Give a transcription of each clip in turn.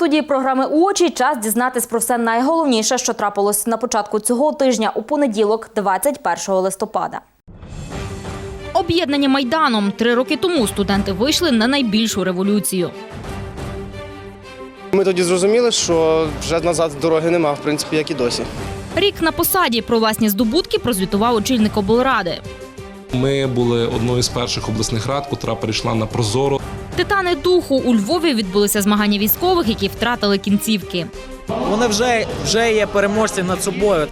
студії програми Очі час дізнатись про все найголовніше, що трапилось на початку цього тижня у понеділок, 21 листопада. Об'єднані майданом три роки тому студенти вийшли на найбільшу революцію. Ми тоді зрозуміли, що вже назад дороги нема, в принципі, як і досі. Рік на посаді про власні здобутки прозвітував очільник облради. Ми були одною з перших обласних рад, котра перейшла на прозоро. Титани духу у Львові відбулися змагання військових, які втратили кінцівки. Вони вже, вже є переможці над собою.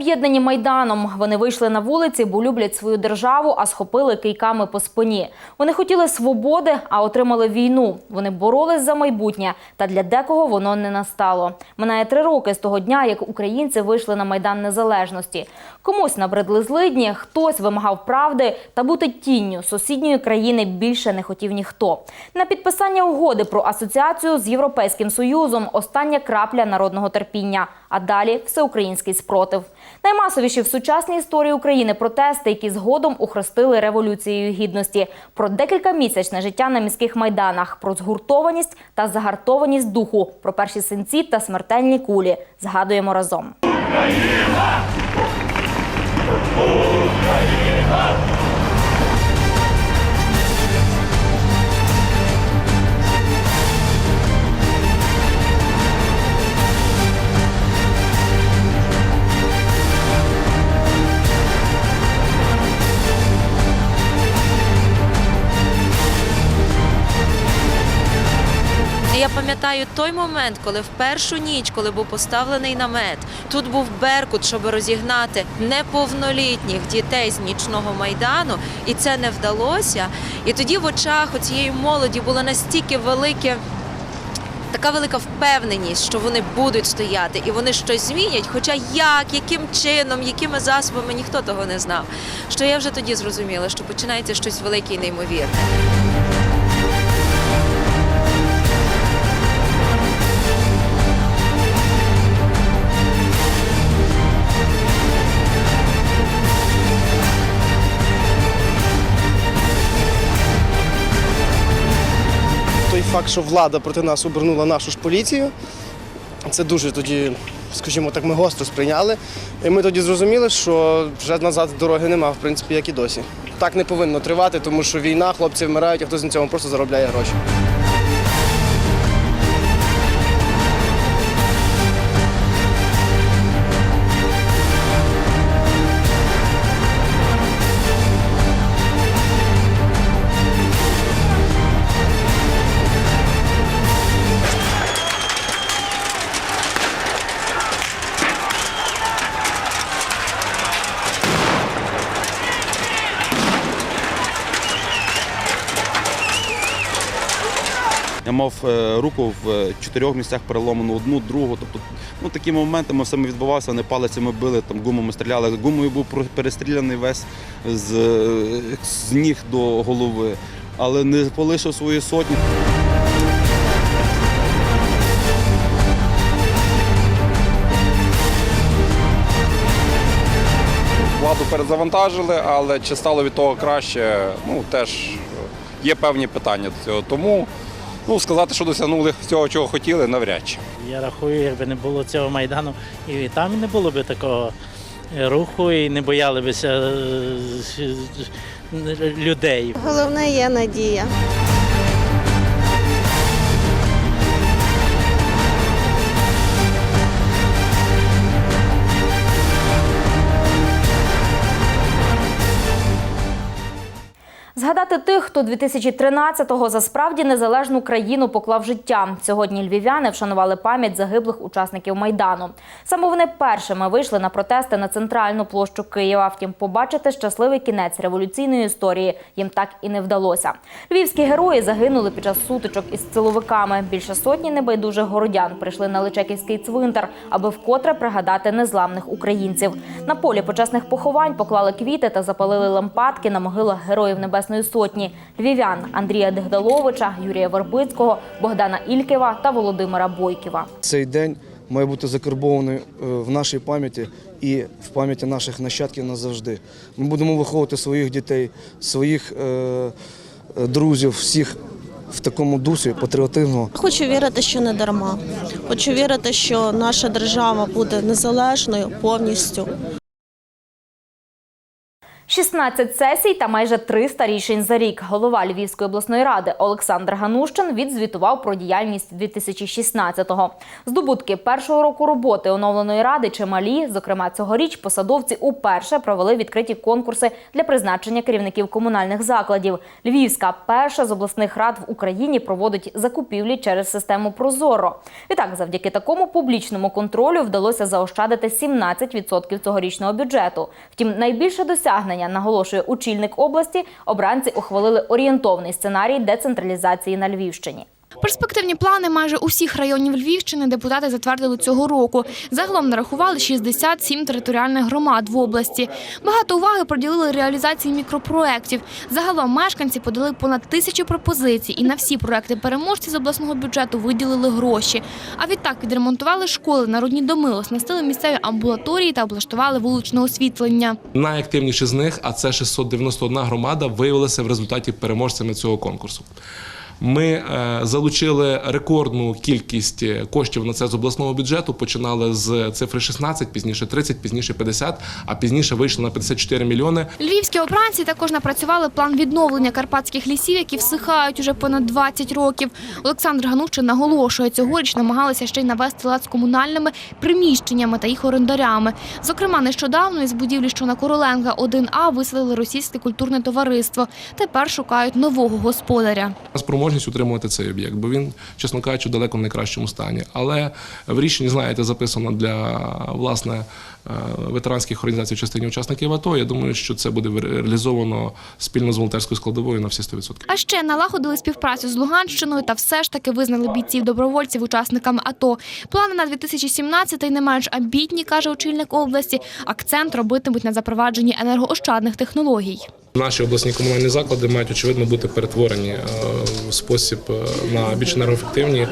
Об'єднані майданом, вони вийшли на вулиці, бо люблять свою державу, а схопили кийками по спині. Вони хотіли свободи, а отримали війну. Вони боролись за майбутнє, та для декого воно не настало. Минає три роки з того дня, як українці вийшли на майдан незалежності. Комусь набридли злидні, хтось вимагав правди, та бути тінню сусідньої країни більше не хотів ніхто. На підписання угоди про асоціацію з Європейським Союзом остання крапля народного терпіння. А далі всеукраїнський спротив. Наймасовіші в сучасній історії України протести, які згодом ухрестили революцією гідності, про декількамісячне життя на міських майданах, про згуртованість та загартованість духу, про перші синці та смертельні кулі. Згадуємо разом. Я пам'ятаю той момент, коли в першу ніч, коли був поставлений намет, тут був беркут, щоб розігнати неповнолітніх дітей з нічного майдану, і це не вдалося. І тоді в очах у цієї молоді було настільки велике. Така велика впевненість, що вони будуть стояти і вони щось змінять. Хоча як, яким чином, якими засобами ніхто того не знав. Що я вже тоді зрозуміла, що починається щось велике і неймовірне. Факт, що влада проти нас обернула нашу ж поліцію, це дуже тоді, скажімо так, ми гостро сприйняли. І ми тоді зрозуміли, що вже назад дороги нема, в принципі, як і досі. Так не повинно тривати, тому що війна, хлопці вмирають, а хтось на цьому просто заробляє гроші. Я мав е, руку в е, чотирьох місцях переломану, одну, другу. Тобто, ну такі моменти саме відбувалися, вони палицями били, там гумами стріляли. Гумою був перестріляний весь з, з ніг до голови, але не полишив свої сотні. Владу перезавантажили, але чи стало від того краще, ну теж є певні питання до цього. Тому ну, сказати, що досягнули цього, чого хотіли, навряд чи. Я рахую, якби не було цього майдану, і там не було б такого е, руху, і не боялися е, людей. Головне є надія. Хто 2013-го за справді незалежну країну поклав життя. Сьогодні львів'яни вшанували пам'ять загиблих учасників майдану. Саме вони першими вийшли на протести на центральну площу Києва. Втім, побачити щасливий кінець революційної історії їм так і не вдалося. Львівські герої загинули під час сутичок із силовиками. Більше сотні небайдужих городян прийшли на Личаківський цвинтар, аби вкотре пригадати незламних українців. На полі почесних поховань поклали квіти та запалили лампадки на могилах героїв Небесної Сотні львів'ян Андрія Дегдаловича, Юрія Вербицького, Богдана Ількєва та Володимира Бойківа. Цей день має бути закарбований е, в нашій пам'яті і в пам'яті наших нащадків назавжди. Ми будемо виховувати своїх дітей, своїх е, е, друзів, всіх в такому дусі патріотизму. Хочу вірити, що не дарма. Хочу вірити, що наша держава буде незалежною повністю. 16 сесій та майже 300 рішень за рік. Голова Львівської обласної ради Олександр Ганущин відзвітував про діяльність 2016-го. Здобутки першого року роботи оновленої ради чималі. Зокрема, цьогоріч посадовці уперше провели відкриті конкурси для призначення керівників комунальних закладів. Львівська перша з обласних рад в Україні проводить закупівлі через систему Прозоро. Відтак, завдяки такому публічному контролю вдалося заощадити 17% цьогорічного бюджету. Втім, найбільше досягнення наголошує очільник області. Обранці ухвалили орієнтовний сценарій децентралізації на Львівщині. Перспективні плани майже усіх районів Львівщини депутати затвердили цього року. Загалом нарахували 67 територіальних громад в області. Багато уваги приділили реалізації мікропроєктів. Загалом мешканці подали понад тисячу пропозицій, і на всі проекти переможці з обласного бюджету виділили гроші. А відтак відремонтували школи, народні доми, оснастили місцеві амбулаторії та облаштували вуличне освітлення. Найактивніші з них, а це 691 громада, виявилися в результаті переможцями цього конкурсу. Ми е, залучили рекордну кількість е, коштів на це з обласного бюджету. Починали з цифри 16, пізніше 30, пізніше 50, а пізніше вийшли на 54 мільйони. Львівські обранці також напрацювали план відновлення карпатських лісів, які всихають уже понад 20 років. Олександр Ганущин наголошує, цьогоріч намагалися ще й навести лад з комунальними приміщеннями та їх орендарями. Зокрема, нещодавно із будівлі, що на Короленка 1А, виселили російське культурне товариство. Тепер шукають нового господаря. Спроможність утримувати цей об'єкт, бо він, чесно кажучи, далеко в найкращому стані. Але в рішенні, знаєте, записано для власне ветеранських організацій в частині учасників АТО. Я думаю, що це буде реалізовано спільно з волонтерською складовою на всі 100%. А ще налагодили співпрацю з Луганщиною та все ж таки визнали бійців добровольців учасниками АТО. Плани на 2017-й не менш амбітні, каже очільник області. Акцент робитимуть на запровадженні енергоощадних технологій. Наші обласні комунальні заклади мають очевидно бути перетворені е, в спосіб е, на більш енергоефективні, е,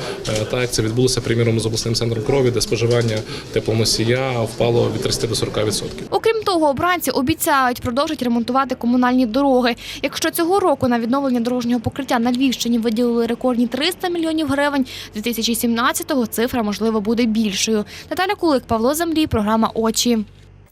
так як це відбулося приміром з обласним центром крові, де споживання теплоносія впало від 30 до 40 відсотків. Окрім того, обранці обіцяють продовжити ремонтувати комунальні дороги. Якщо цього року на відновлення дорожнього покриття на Львівщині виділили рекордні 300 мільйонів гривень, 2017-го цифра можливо буде більшою. Наталя Кулик, Павло Землі, програма Очі.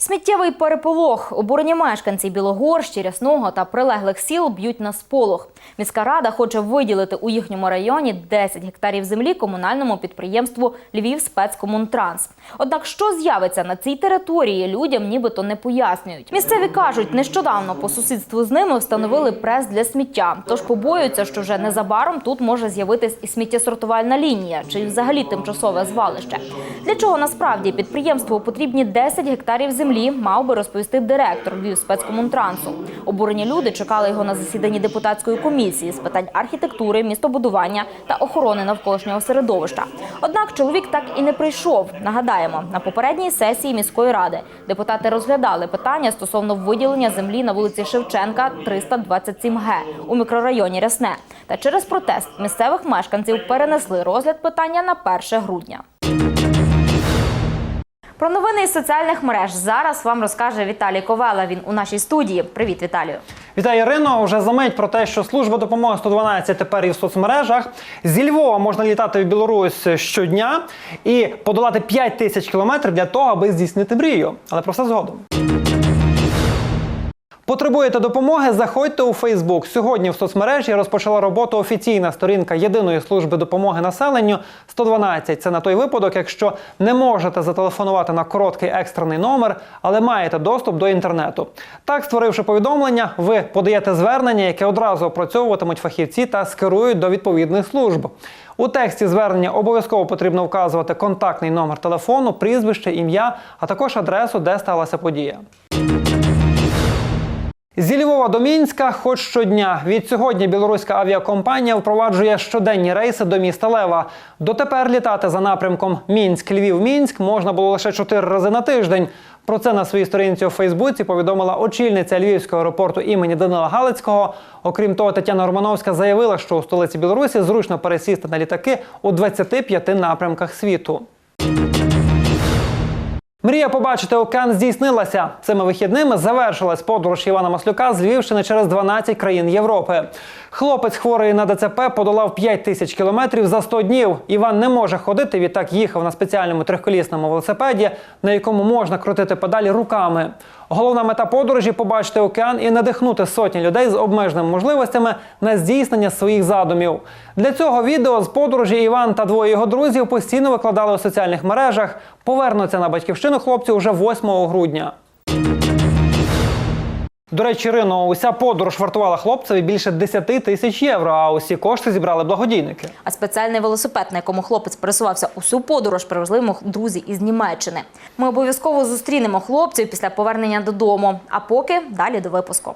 Сміттєвий переполох. Обурені мешканці Білогорщі, Рясного та прилеглих сіл б'ють на сполох. Міська рада хоче виділити у їхньому районі 10 гектарів землі комунальному підприємству Львів спецкомунтранс. Однак, що з'явиться на цій території, людям нібито не пояснюють. Місцеві кажуть, нещодавно по сусідству з ними встановили прес для сміття. Тож побоюються, що вже незабаром тут може з'явитись і сміттєсортувальна лінія, чи взагалі тимчасове звалище. Для чого насправді підприємству потрібні 10 гектарів землі, мав би розповісти директор Львів спецкомунтрансу. Обурені люди чекали його на засіданні депутатської комісії з питань архітектури, містобудування та охорони навколишнього середовища. Однак чоловік так і не прийшов. Нагадаємо, на попередній сесії міської ради депутати розглядали питання стосовно виділення землі на вулиці Шевченка 327 г у мікрорайоні Рясне. Та через протест місцевих мешканців перенесли розгляд питання на 1 грудня. Про новини із соціальних мереж зараз вам розкаже Віталій Ковела. Він у нашій студії. Привіт, Віталію. Вітаю Ірино. Вже за мить про те, що служба допомоги 112 тепер і в соцмережах. Зі Львова можна літати в Білорусь щодня і подолати 5 тисяч кілометрів для того, аби здійснити мрію. Але про все згодом. Потребуєте допомоги? Заходьте у Фейсбук. Сьогодні в соцмережі розпочала роботу офіційна сторінка єдиної служби допомоги населенню 112. Це на той випадок, якщо не можете зателефонувати на короткий екстрений номер, але маєте доступ до інтернету. Так, створивши повідомлення, ви подаєте звернення, яке одразу опрацьовуватимуть фахівці та скерують до відповідних служб. У тексті звернення обов'язково потрібно вказувати контактний номер телефону, прізвище, ім'я, а також адресу, де сталася подія. Зі Львова до Мінська хоч щодня. Відсьогодні білоруська авіакомпанія впроваджує щоденні рейси до міста Лева. Дотепер літати за напрямком Мінськ-Львів-Мінськ можна було лише чотири рази на тиждень. Про це на своїй сторінці у Фейсбуці повідомила очільниця Львівського аеропорту імені Данила Галицького. Окрім того, Тетяна Романовська заявила, що у столиці Білорусі зручно пересісти на літаки у 25 напрямках світу. Мрія побачити океан здійснилася. Цими вихідними завершилась подорож Івана Маслюка з Львівщини через 12 країн Європи. Хлопець, хворий на ДЦП, подолав 5 тисяч кілометрів за 100 днів. Іван не може ходити, відтак їхав на спеціальному трьохколісному велосипеді, на якому можна крутити педалі руками. Головна мета подорожі побачити океан і надихнути сотні людей з обмеженими можливостями на здійснення своїх задумів. Для цього відео з подорожі Іван та двоє його друзів постійно викладали у соціальних мережах. Повернуться на батьківщину хлопці уже 8 грудня. До речі, Ірино, уся подорож вартувала хлопцеві більше 10 тисяч євро, а усі кошти зібрали благодійники. А спеціальний велосипед, на якому хлопець пересувався усю подорож, привезли йому друзі із Німеччини. Ми обов'язково зустрінемо хлопців після повернення додому. А поки далі до випуску.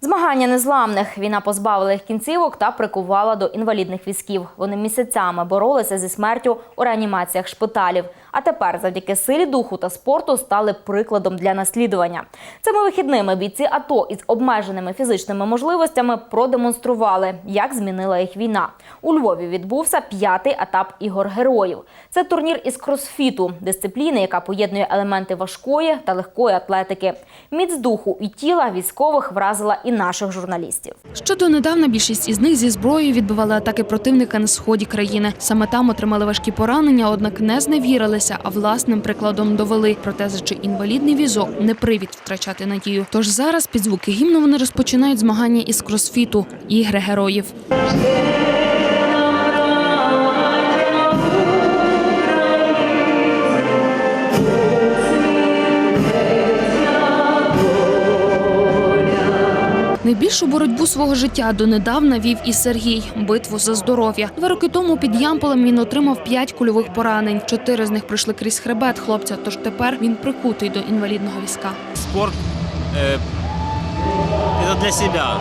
Змагання незламних. Війна позбавила їх кінцівок та прикувала до інвалідних візків. Вони місяцями боролися зі смертю у реанімаціях шпиталів. А тепер, завдяки силі духу та спорту, стали прикладом для наслідування. Цими вихідними бійці АТО із обмеженими фізичними можливостями продемонстрували, як змінила їх війна. У Львові відбувся п'ятий етап ігор героїв. Це турнір із кросфіту, дисципліни, яка поєднує елементи важкої та легкої атлетики. Міць духу і тіла військових вразила і наших журналістів. Ще донедавна більшість із них зі зброєю відбивали атаки противника на сході країни. Саме там отримали важкі поранення, однак не зневірилися, а власним прикладом довели. Протези чи інвалідний візок не привід втрачати надію. Тож зараз під звуки гімну вони розпочинають змагання із кросфіту ігри героїв. Найбільшу боротьбу свого життя донедавна вів і Сергій битву за здоров'я. Два роки тому під Ямполем він отримав п'ять кульових поранень. Чотири з них пройшли крізь хребет хлопця. Тож тепер він прикутий до інвалідного візка. Спорт э, это для себя.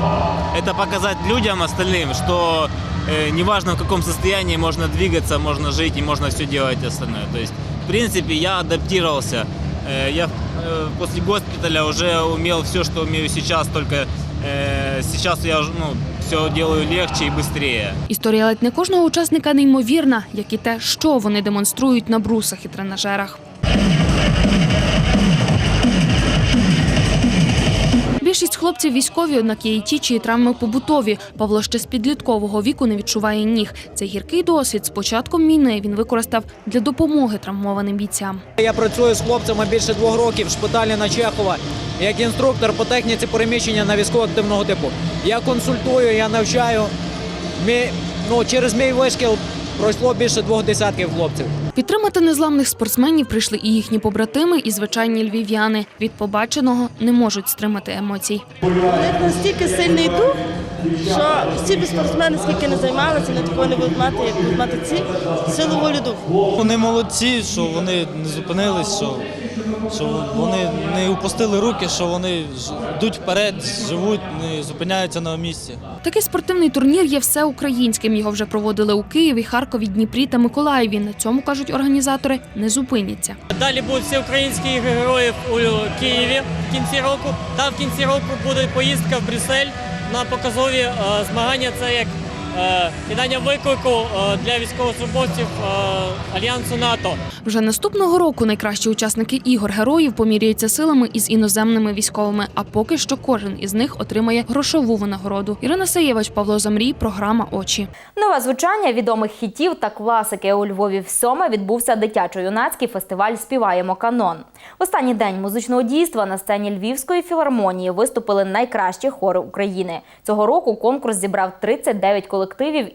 Это показать людям остальным, что э, неважно в каком состоянии можно двигаться, можно жить и можно все делать остальное. То есть, в принципе, я адаптировался. Э, я э, после госпиталя уже умел все, что умею сейчас, только э, сейчас я ну, все делаю легче і швидше. Історія ледь не кожного учасника неймовірна, як і те, що вони демонструють на брусах і тренажерах. Більшість хлопців військові, однак є і ті, чиї травми побутові. Павло ще з підліткового віку не відчуває ніг. Цей гіркий досвід з початком війни він використав для допомоги травмованим бійцям. Я працюю з хлопцями більше двох років в шпиталі на Чехова як інструктор по техніці переміщення на військово-активного типу. Я консультую, я навчаю. Мій, ну, через мій вишкіл пройшло більше двох десятків хлопців. Підтримати незламних спортсменів прийшли і їхні побратими, і звичайні львів'яни. Від побаченого не можуть стримати емоцій. У них настільки сильний дух, що всі спортсмени, скільки не займалися, не такого не будуть мати, як будуть мати ці силу волі духу. Вони молодці, що вони не зупинились, що, що вони не упустили руки, що вони йдуть вперед, живуть, не зупиняються на місці. Такий спортивний турнір є всеукраїнським. Його вже проводили у Києві, Харкові, Дніпрі та Миколаєві. На цьому кажуть організатори, не зупиняться. Далі будуть всі українські ігри героїв у Києві в кінці року. Та в кінці року буде поїздка в Брюссель на показові е, змагання. Це як е, кидання виклику е, для військовослужбовців е, альянсу НАТО. Вже наступного року найкращі учасники ігор героїв поміряються силами із іноземними військовими. А поки що кожен із них отримає грошову винагороду. Ірина Саєвич, Павло Замрій, програма Очі. Нове звучання відомих хітів та класики у Львові в сьоме відбувся дитячо-юнацький фестиваль Співаємо канон. В останній день музичного дійства на сцені Львівської філармонії виступили найкращі хори України. Цього року конкурс зібрав 39 колективів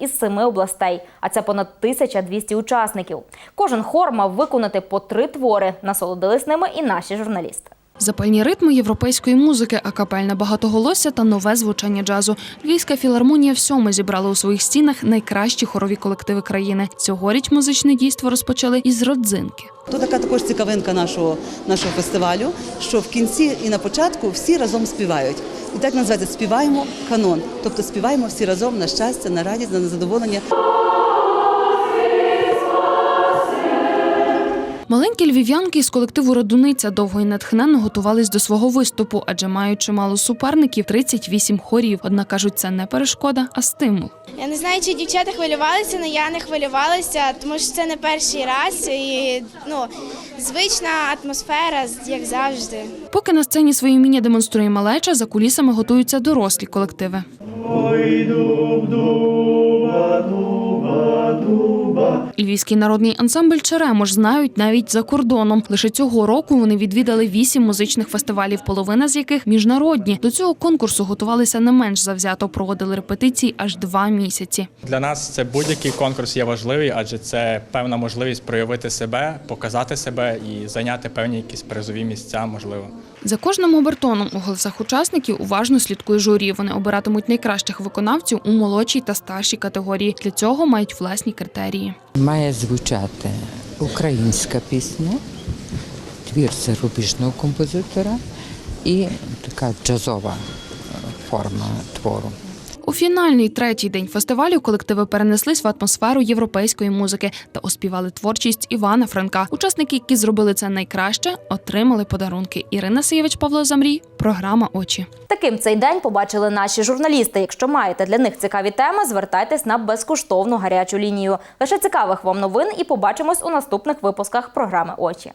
із семи областей, а це понад 1200 учасників. Кожен хор мав виконати по три твори. Насолодились ними і наші журналісти. Запальні ритми європейської музики, акапельне багатоголосся та нове звучання джазу. Львівська філармонія всьому зібрала у своїх стінах найкращі хорові колективи країни. Цьогоріч музичне дійство розпочали із родзинки. То така також цікавинка нашого, нашого фестивалю, що в кінці і на початку всі разом співають. І так називається співаємо канон. Тобто співаємо всі разом на щастя, на радість, на задоволення. Маленькі львів'янки з колективу Радуниця довго і натхненно готувались до свого виступу, адже мають чимало суперників 38 хорів. Однак кажуть, це не перешкода, а стимул. Я не знаю, чи дівчата хвилювалися, але я не хвилювалася, тому що це не перший раз і ну, звична атмосфера, як завжди. Поки на сцені свої вміння демонструє малеча, за кулісами готуються дорослі колективи. Львівський народний ансамбль Черемош знають навіть за кордоном. Лише цього року вони відвідали вісім музичних фестивалів, половина з яких міжнародні. До цього конкурсу готувалися не менш завзято, проводили репетиції аж два місяці. Для нас це будь-який конкурс є важливий, адже це певна можливість проявити себе, показати себе і зайняти певні якісь призові місця, можливо. За кожним обертоном у голосах учасників уважно слідкує журі. Вони обиратимуть найкращих виконавців у молодшій та старшій категорії. Для цього мають власні критерії. Має звучати українська пісня, твір зарубіжного композитора і така джазова е, форма твору. У фінальний третій день фестивалю колективи перенеслись в атмосферу європейської музики та оспівали творчість Івана Франка. Учасники, які зробили це найкраще, отримали подарунки. Ірина Сиєвич, Павло Замрій, програма Очі. Таким цей день побачили наші журналісти. Якщо маєте для них цікаві теми, звертайтесь на безкоштовну гарячу лінію. Лише цікавих вам новин і побачимось у наступних випусках програми Очі.